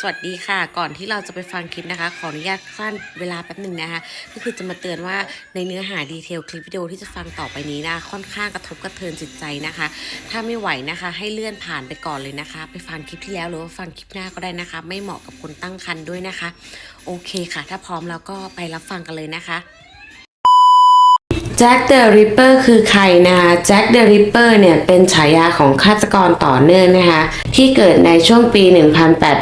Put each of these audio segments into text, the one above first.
สวัสดีค่ะ ก่อนที่เราจะไปฟังคลิปนะคะ ขออนุญาตสั้นเวลาแป๊บหนึ่งนะคะ ก็คือจะมาเตือนว่าในเนื้อหาดีเทลคลิปวิดีโอที่จะฟังต่อไปนี้นะ ค่อนข้างกระทบกระเทือนจิตใจนะคะ ถ้าไม่ไหวนะคะ ให้เลื่อนผ่านไปก่อนเลยนะคะ ไปฟังคลิปที่แล้วหรือว่าฟังคลิปหน้าก็ได้นะคะ ไม่เหมาะกับคนตั้งครรภ์ด้วยนะคะ โอเคค่ะ ถ้าพร้อมแล้วก็ไปรับฟังกันเลยนะคะ แจ็คเดอะริปเปอร์คือใครนะคะแจ็คเดอะริปเปอร์เนี่ยเป็นฉายาของฆาตกรต่อเนื่องนะคะ ที่เกิดในช่วงปี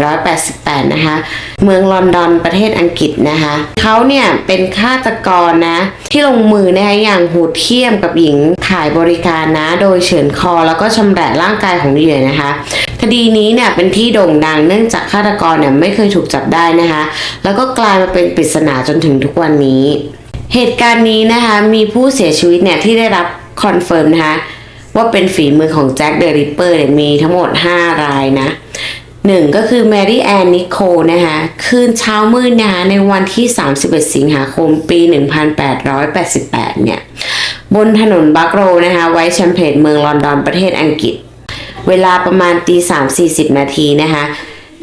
1888 นะคะ เมืองลอนดอนประเทศอังกฤษนะคะ เขาเนี่ยเป็นฆาตกรนะ ที่ลงมือนะคะอย่างโหดเหี้ยมกับหญิงขายบริการนะ โดยเฉือนคอแล้วก็ชำแหละร่างกายของเหยื่อนะคะคดีนี้เนี่ยเป็นที่โด่งดังเนื่องจากฆาตกรเนี่ยไม่เคยถูกจับได้นะคะ แล้วก็กลายมาเป็นปริศนาจนถึงทุกวันนี้ เหตุการณ์นี้นะคะมีผู้เสียชีวิตเนี่ยที่ได้รับคอนเฟิร์มนะคะว่าเป็นฝีมือของแจ็คเดอะริปเปอร์เนี่ยมีทั้งหมด 5 รายนะหนึ่งก็คือแมรี่แอนนิโคลนะคะคืนเช้ามืดนะคะในวันที่ 31 สิงหาคมปี 1888 เนี่ย บนถนนบักโรนะคะไวท์แชมเปญเมืองลอนดอนประเทศอังกฤษ เวลาประมาณตีสามสี่สิบนาทีนะคะ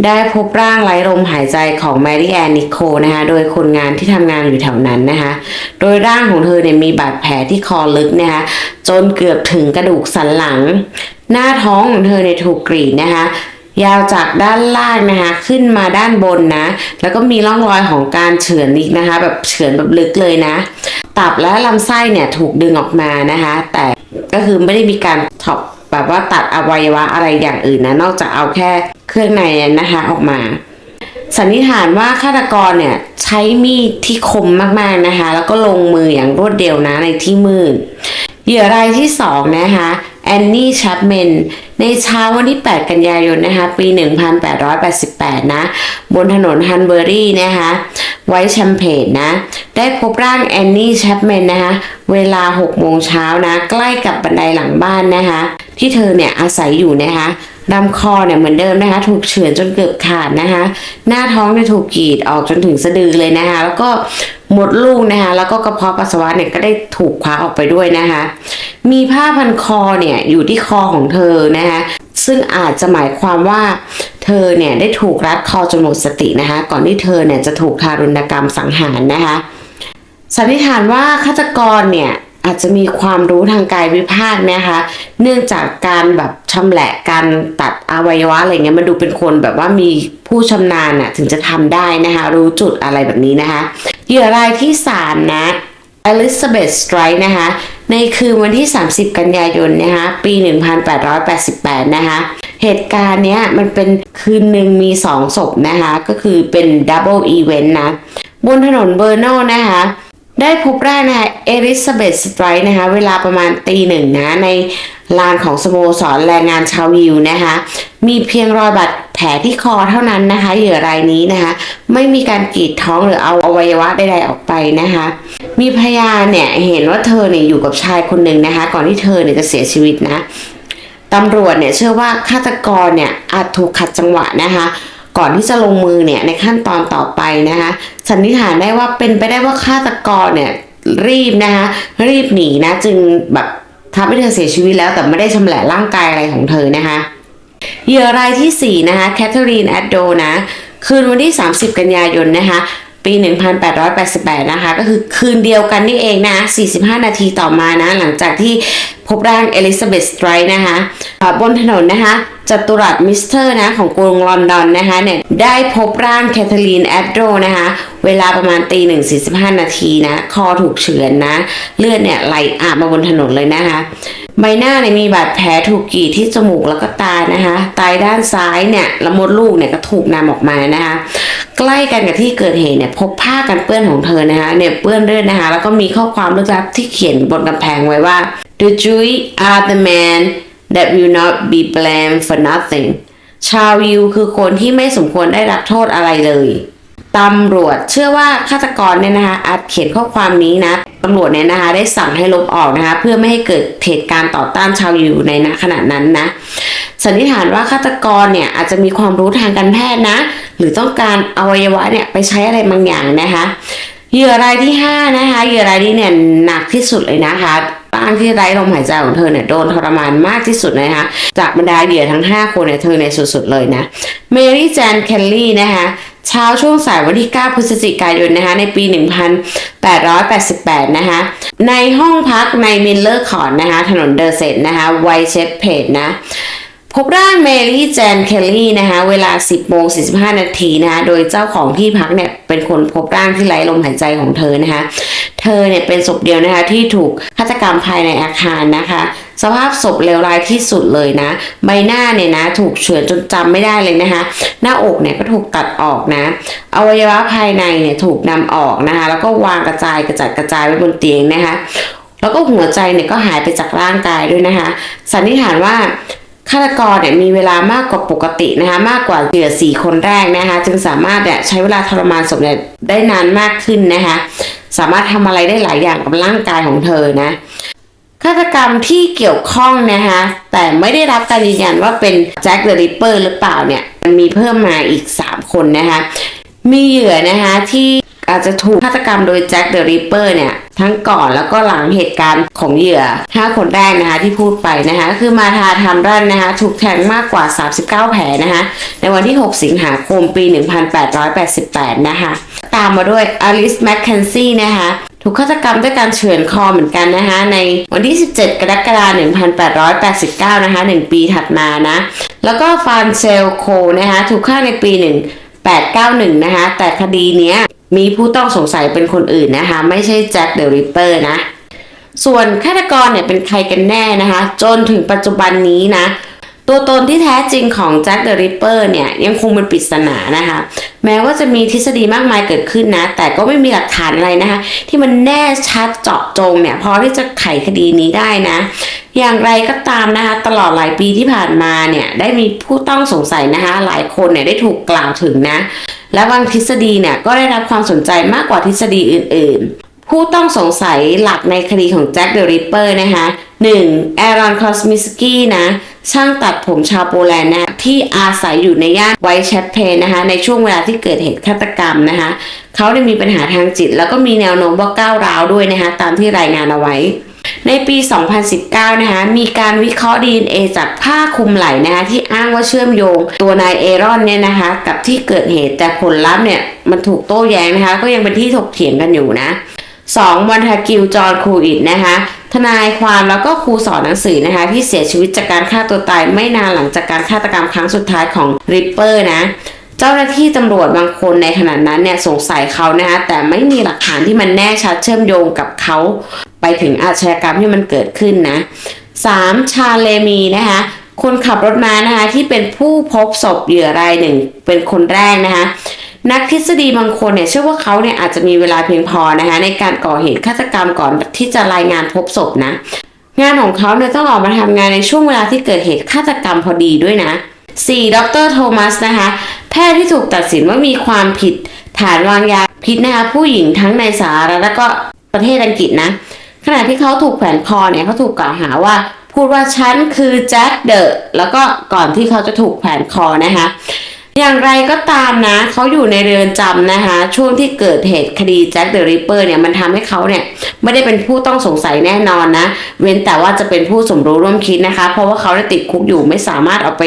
ได้พบร่างไร้ลมหายใจของแมรี่แอนนิโคนะคะโดยคนงานที่ทำงานอยู่แถวนั้นนะคะโดยร่างของเธอเนี่ยมีบาดแผลที่คอลึกนะคะจนเกือบถึงกระดูกสันหลัง หน้าท้องของเธอเนี่ยถูกกรีดนะคะยาวจากด้านล่างนะคะ ขึ้นมาด้านบนนะ แล้วก็มีร่องรอยของการเฉือนอีกนะคะ แบบเฉือนแบบลึกเลยนะ ตับและลำไส้เนี่ยถูกดึงออกมานะคะ แต่ก็คือไม่ได้มีการท็อป แบบว่าตัดอวัยวะอะไรอย่างอื่นนะนอกจากเอาแค่เครื่องในนะคะออกมา สันนิษฐานว่าฆาตกรเนี่ยใช้มีดที่คมมากๆนะคะ แล้วก็ลงมืออย่างรวดเร็วนะในที่มืดเหยื่อรายที่สองนะคะ แอนนี่ชัปเมนในเช้าวันที่ 8 กันยายนนะคะปี 1888 นะ บนถนนฮันเบอรี่นะคะไวท์แชมเปญนะ ได้พบร่างแอนนี่ชัปเมนนะคะเวลา 6 โมงเช้านะ ใกล้กับบันไดหลังบ้านนะคะที่เธอเนี่ยอาศัยอยู่นะคะลำคอเนี่ยเหมือนเดิมนะคะ ถูกเฉือนจนเกือบขาดนะคะ หน้าท้องเนี่ยถูกกรีดออกจนถึงสะดือเลยนะคะ แล้วก็ หมดลูกนะคะแล้วก็กระเพาะปัสสาวะเนี่ยก็ได้ถูกคว้าออกไปด้วยนะคะมีผ้าพันคอเนี่ยอยู่ที่คอของเธอนะคะซึ่งอาจจะหมายความว่าเธอเนี่ยได้ถูกรัดคอจนหมดสตินะคะก่อนที่เธอเนี่ยจะถูกทารุณกรรมสังหารนะคะสันนิษฐานว่าฆาตกรเนี่ย อาจจะมีความรู้ทางกายวิภาคนะคะ เนื่องจากการแบบชำแหละการตัดอวัยวะอะไรเงี้ยมันดูเป็นคนแบบว่ามีผู้ชำนาญน่ะถึงจะทำได้นะคะ รู้จุดอะไรแบบนี้นะคะเหยื่อรายที่สามนะอลิซาเบธสไตร์นะคะ ในคืนวันที่ 30 กันยายนนะคะปี 1888 นะคะเหตุการณ์เนี้ยมันเป็นคืนหนึ่งมีสองศพนะคะ ก็คือเป็นดับเบิลอีเวนต์นะ บนถนนเบอร์นอลนะคะ ได้พบร่างนะคะเอลิซาเบธสไตร์นะคะเวลาประมาณตีหนึ่งนะในลานของสโมสรแรงงานชาวยิวนะคะมีเพียงรอยบาดแผลที่คอเท่านั้นนะคะเหยื่อรายนี้นะคะไม่มีการกรีดท้องหรือเอาอวัยวะใดๆออกไปนะคะมีพยานเนี่ยเห็นว่าเธอเนี่ยอยู่กับชายคนหนึ่งนะคะก่อนที่เธอเนี่ยจะเสียชีวิตนะตำรวจเนี่ยเชื่อว่าฆาตกรเนี่ยอาจถูกขัดจังหวะนะคะ ก่อนที่จะลงมือเนี่ยในขั้นตอนต่อไปนะคะสันนิษฐานได้ว่าเป็นไปได้ว่าฆาตกรเนี่ยรีบนะคะรีบหนีนะจึงแบบทำให้เธอเสียชีวิตแล้วแต่ไม่ได้ชำแหละร่างกายอะไรของเธอนะคะเหยื่อรายที่ 4 นะคะแคทเธอรีนแอดโดนะ คืนวันที่ 30 กันยายนนะคะ ปี 1888 นะคะ ก็คือคืนเดียวกันนี่เองนะ 45 นาทีต่อมานะ หลังจากที่พบร่างเอลิซาเบธสไตร์นะคะบนถนนนะคะจัตุรัสมิสเตอร์นะของกรุงลอนดอนนะคะเนี่ยได้พบร่างแคทเธอรีนแอดโดนะคะเวลาประมาณตีหนึ่งสี่สิบห้านาทีนะ คอถูกเฉือนนะ เลือดเนี่ยไหลอาบมาบนถนนเลยนะคะ ใบหน้าเนี่ยมีบาดแผลถูกกรีดที่จมูกแล้วก็ตานะคะตายด้านซ้ายเนี่ยละมดลูกเนี่ยก็ถูกนำออกมานะคะใกล้กันกับที่เกิดเหตุเนี่ยพบผ้ากันเปื้อนของเธอนะคะเนี่ยเปื้อนเลือดนะคะแล้วก็มีข้อความลึกลับที่เขียนบนกำแพงไว้ว่า The Jews are the man that will not be blamed for nothing ชาวยิวคือคนที่ไม่สมควรได้รับโทษอะไรเลย ตำรวจเชื่อว่าฆาตกรเนี่ยนะคะอาจเขียนข้อความนี้นะตำรวจเนี่ยนะคะได้สั่งให้ลบออกนะคะเพื่อไม่ให้เกิดเหตุการณ์ต่อต้านชาวยิวในณขณะนั้นนะสันนิษฐานว่าฆาตกรเนี่ยอาจจะมีความรู้ทางการแพทย์นะ หรือต้องการอวัยวะเนี่ยไปใช้อะไรบางอย่างนะคะเหยื่อรายที่5นะคะเหยื่อรายนี้เนี่ยหนักที่สุดเลยนะคะร่างที่ไร้ลมหายใจของเธอเนี่ยโดนทรมานมากที่สุดนะคะจากบรรดาเหยื่อทั้ง 5 คนเนี่ยเธอเนี่ยสุดๆเลยนะเมรี่แจนเคลลี่นะคะ เช้าช่วงสายวันที่ 9 พฤศจิกายนนะคะในปี 1888 นะคะในห้องพักในมิลเลอร์คอร์ดนะคะถนนเดอร์เซนนะคะไวเชสเพดนะพบร่างเมรี่แจนเคลลี่นะคะเวลา 10โมง45 นาทีนะคะโดยเจ้าของที่พักเนี่ยเป็นคนพบร่างที่ไร้ลมหายใจของเธอนะคะเธอเนี่ยเป็นศพเดียวนะคะที่ถูกฆาตกรรมภายในอาคารนะคะ สภาพศพเลวร้ายที่สุดเลยนะ ใบหน้าเนี่ยนะ ถูกเฉือนจนจำไม่ได้เลยนะคะ หน้าอกเนี่ยก็ถูกตัดออกนะ อวัยวะภายในเนี่ยถูกนำออกนะคะ แล้วก็วางกระจายกระจัดกระจายไว้บนเตียงนะคะ แล้วก็หัวใจเนี่ยก็หายไปจากร่างกายด้วยนะคะ สันนิษฐานว่าฆาตกรเนี่ยมีเวลามากกว่าปกตินะคะมากกว่าเหยื่อสี่คนแรกนะคะ จึงสามารถเนี่ยใช้เวลาทรมานศพเนี่ยได้นานมากขึ้นนะคะ สามารถทำอะไรได้หลายอย่างกับร่างกายของเธอนะ กรรมที่เกี่ยวข้องนะคะแต่ไม่ได้รับการยืนยันว่าเป็นแจ็คเดอะริปเปอร์หรือเปล่าเนี่ยมันมีเพิ่มมาอีก 3 คนนะคะมีเหยื่อนะคะที่อาจจะถูกฆาตกรรมโดยแจ็คเดอะริปเปอร์เนี่ย ทั้งก่อนแล้วก็หลังเหตุการณ์ของเหยื่อ 5 คนแรกนะคะที่พูดไปนะคะคือมาทาทำรันนะคะ ถูกแทงมากกว่า 39 แผลนะคะ ในวันที่ 6 สิงหาคมปี 1888 นะคะ ตามมาด้วยอลิสแมคเคนซี่นะคะถูกฆาตกรรมด้วยการเฉือนคอเหมือนกันนะคะในวันที่ 17 กรกฎาคม 1889 นะคะ 1 ปีถัดมานะ แล้วก็ฟานเซลโคนะคะถูกฆ่าในปี 1891 นะคะ แต่คดีเนี้ยมีผู้ต้องสงสัยเป็นคนอื่นนะคะ ไม่ใช่แจ็คเดอะริปเปอร์นะ ส่วนฆาตกรเนี่ยเป็นใครกันแน่นะคะ จนถึงปัจจุบันนี้นะ ตัวตนที่แท้จริงของแจ็คเดอะริปเปอร์เนี่ยยังคงเป็นปริศนานะคะ แม้ว่าจะมีทฤษฎีมากมายเกิดขึ้นนะ แต่ก็ไม่มีหลักฐานอะไรนะคะ ที่มันแน่ชัดเจาะจงเนี่ยพอที่จะไขคดีนี้ได้นะ อย่างไรก็ตามนะคะ ตลอดหลายปีที่ผ่านมาเนี่ยได้มีผู้ต้องสงสัยนะคะ หลายคนเนี่ยได้ถูกกล่าวถึงนะ และบางทฤษฎีเนี่ยก็ได้รับความสนใจมากกว่าทฤษฎีอื่น ๆผู้ต้องสงสัยหลักในคดีของแจ็คเดอะริปเปอร์นะคะ 1. แอรอนคอสมิสกี้นะ ช่างตัดผมชาวโปแลนด์นะที่อาศัยอยู่ในย่านไวท์แชทเพลนะคะในช่วงเวลาที่เกิดเหตุฆาตกรรมนะคะเขาได้มีปัญหาทางจิต แล้วก็มีแนวโน้มว่าก้าวร้าวด้วยนะคะตามที่รายงานเอาไว้ ในปี 2019 นะคะมีการวิเคราะห์ DNA จากผ้าคลุมไหล่นะคะที่อ้างว่าเชื่อมโยง ตัวนายเอรอนเนี่ยนะคะกับที่เกิดเหตุแต่ผลลัพธ์เนี่ยมันถูกโต้แย้งนะคะก็ยังเป็นที่ถกเถียงกันอยู่นะ 2. วันทากิลจอห์คูอิดนะคะ ทนายความแล้วก็ครูสอนหนังสือนะคะ ที่เสียชีวิตจากการฆ่าตัวตายไม่นานหลังจากการฆาตกรรมครั้งสุดท้ายของริปเปอร์นะเจ้าหน้าที่ตำรวจบางคนในขณะนั้นเนี่ยสงสัยเขานะคะแต่ไม่มีหลักฐานที่มันแน่ชัดเชื่อมโยงกับเขา ไปถึงอาชญากรรมที่มันเกิดขึ้นนะ 3. ชาเลมีนะคะคนขับรถม้านะคะที่เป็นผู้พบศพเหยื่อรายหนึ่งเป็นคนแรกนะคะ นักทฤษฎีบางคนเนี่ยเชื่อว่าเขาเนี่ยอาจจะมีเวลาเพียงพอนะคะในการก่อเหตุฆาตกรรมก่อนที่จะรายงานพบศพนะ งานของเขาเนี่ยต้องออกมาทำงานในช่วงเวลาที่เกิดเหตุฆาตกรรมพอดีด้วยนะ 4. ดรโทมัสนะคะ แพทย์ที่ถูกตัดสินว่ามีความผิดฐานวางยาพิษนะคะผู้หญิงทั้งในสหรัฐและก็ประเทศอังกฤษนะ ขณะที่เขาถูกแขวนคอเนี่ยเขาถูกกล่าวหาว่าพูดว่าฉันคือแจ็คเดอะแล้วก็ก่อนที่เขาจะถูกแขวนคอนะคะ อย่างไรก็ตามนะเขาอยู่ในเรือนจำนะคะ ช่วงที่เกิดเหตุคดีแจ็คเดอะริปเปอร์เนี่ยมันทำให้เขาเนี่ยไม่ได้เป็นผู้ต้องสงสัยแน่นอนนะ เว้นแต่ว่าจะเป็นผู้สมรู้ร่วมคิดนะคะ เพราะว่าเขาได้ติดคุกอยู่ไม่สามารถเอาไป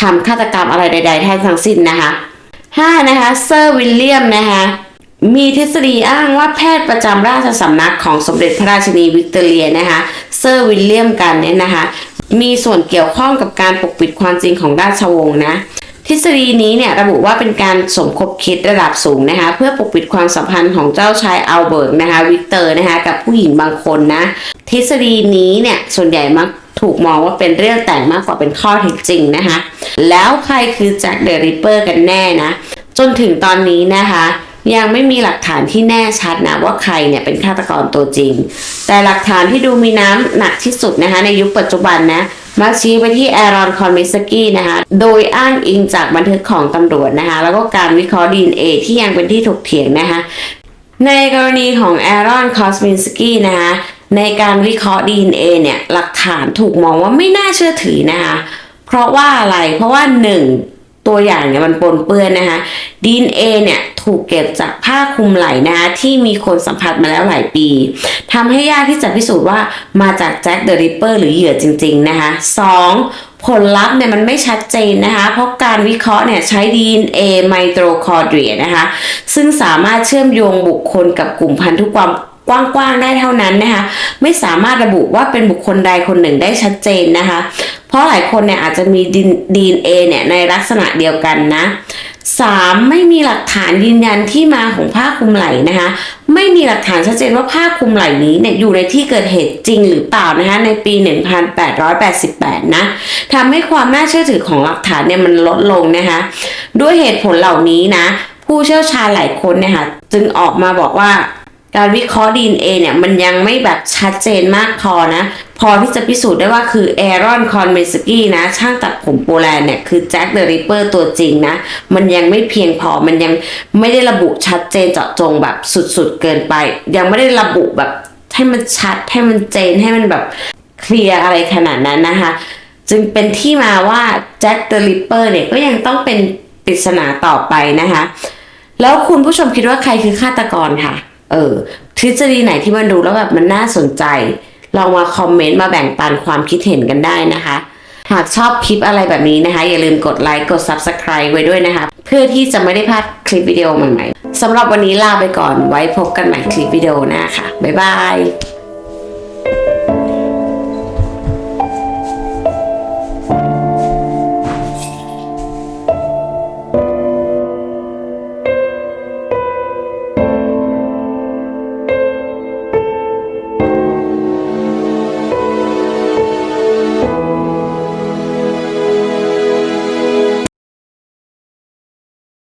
ทำฆาตกรรมอะไรใดๆได้ทั้งสิ้นนะคะห้านะคะเซอร์วิลเลียมนะคะมีทฤษฎีอ้างว่าแพทย์ประจำราชสำนักของสมเด็จพระราชินีวิกตอเรียนะคะเซอร์วิลเลียมกันเนี่ยนะคะ มีส่วนเกี่ยวข้องกับการปกปิดความจริงของราชวงศ์นะ ทฤษฎีนี้เนี่ยระบุว่าเป็นการสมคบคิดระดับสูงนะคะเพื่อปกปิดความสัมพันธ์ของเจ้าชายอัลเบิร์ตนะคะวิกเตอร์นะคะกับผู้หญิงบางคนนะทฤษฎีนี้เนี่ยส่วนใหญ่มักถูกมองว่าเป็นเรื่องแต่งมากกว่าเป็นข้อเท็จจริงนะคะ แล้วใครคือแจ็คเดอะริปเปอร์กันแน่นะ จนถึงตอนนี้นะคะ ยังไม่มีหลักฐานที่แน่ชัดนะว่าใครเนี่ยเป็นฆาตกรตัวจริง แต่หลักฐานที่ดูมีน้ำหนักที่สุดนะคะ ในยุคปัจจุบันนะ มักชี้ไปที่แอรอนคอนมิสกี้นะคะ โดยอ้างอิงจากบันทึกของตำรวจนะคะ แล้วก็การวิเคราะห์ดีเอที่ยังเป็นที่ถกเถียงนะคะ ในกรณีของแอรอนคอสมินสกี้นะคะในการวิเคราะห์ DNA เนี่ยหลักฐานถูกมองว่าไม่น่าเชื่อถือนะคะ เพราะว่าอะไร เพราะว่าหนึ่ง ตัวอย่างเนี่ยมันปนเปื้อนนะคะ DNA เนี่ยถูกเก็บจากผ้าคลุมไหล่นะคะที่มีคนสัมผัสมาแล้วหลายปีทำให้ยากที่จะพิสูจน์ว่ามาจากแจ็คเดอะริปเปอร์หรือเหยื่อจริง ๆ นะคะ 2. ผลลัพธ์เนี่ยมันไม่ชัดเจนนะคะ เพราะการวิเคราะห์เนี่ยใช้ DNA ไมโตคอนเดรียนะคะ ซึ่งสามารถเชื่อมโยงบุคคลกับกลุ่มพันธุกรรม กว้างๆได้เท่านั้นนะคะไม่สามารถระบุว่าเป็นบุคคลใดคนหนึ่งได้ชัดเจนนะคะ เพราะหลายคนเนี่ยอาจจะมี DNA เนี่ยในลักษณะเดียวกันนะ 3. ไม่มีหลักฐานยืนยันที่มาของผ้าคลุมไหล่นะคะ ไม่มีหลักฐานชัดเจนว่าผ้าคลุมไหล่นี้เนี่ยอยู่ในที่เกิดเหตุจริงหรือเปล่านะคะในปี 1888 นะทำให้ความน่าเชื่อถือของหลักฐานเนี่ยมันลดลงนะคะ ด้วยเหตุผลเหล่านี้นะ ผู้เชี่ยวชาญหลายคนเนี่ยค่ะจึงออกมาบอกว่า การวิเคราะห์ DNA เนี่ยมันยังไม่แบบชัดเจนมากพอนะ พอที่จะพิสูจน์ได้ว่าคือแอรอนคอนเมสกี้นะ ช่างตัดผมโปแลนด์เนี่ย คือแจ็คเดอะริปเปอร์ตัวจริงนะ มันยังไม่เพียงพอมันยังไม่ได้ระบุชัดเจนเจาะจงแบบสุดๆเกินไป ยังไม่ได้ระบุแบบให้มันชัดให้มันเจนให้มันแบบเคลียร์อะไรขนาดนั้นนะคะ จึงเป็นที่มาว่าแจ็คเดอะริปเปอร์เนี่ยก็ยังต้องเป็นปริศนาต่อไปนะคะ แล้วคุณผู้ชมคิดว่าใครคือฆาตกรค่ะ เออทฤษฎีไหนที่มันดูแล้วแบบมันน่าสนใจ ลองมาคอมเมนต์มาแบ่งปันความคิดเห็นกันได้นะคะ หากชอบคลิปอะไรแบบนี้นะคะ อย่าลืมกดไลค์กด Subscribe ไว้ด้วยนะคะ เพื่อที่จะไม่ได้พลาดคลิปวิดีโอใหม่ๆสำหรับวันนี้ลาไปก่อนไว้พบกันใหม่คลิปวิดีโอหน้าค่ะ บ๊ายบาย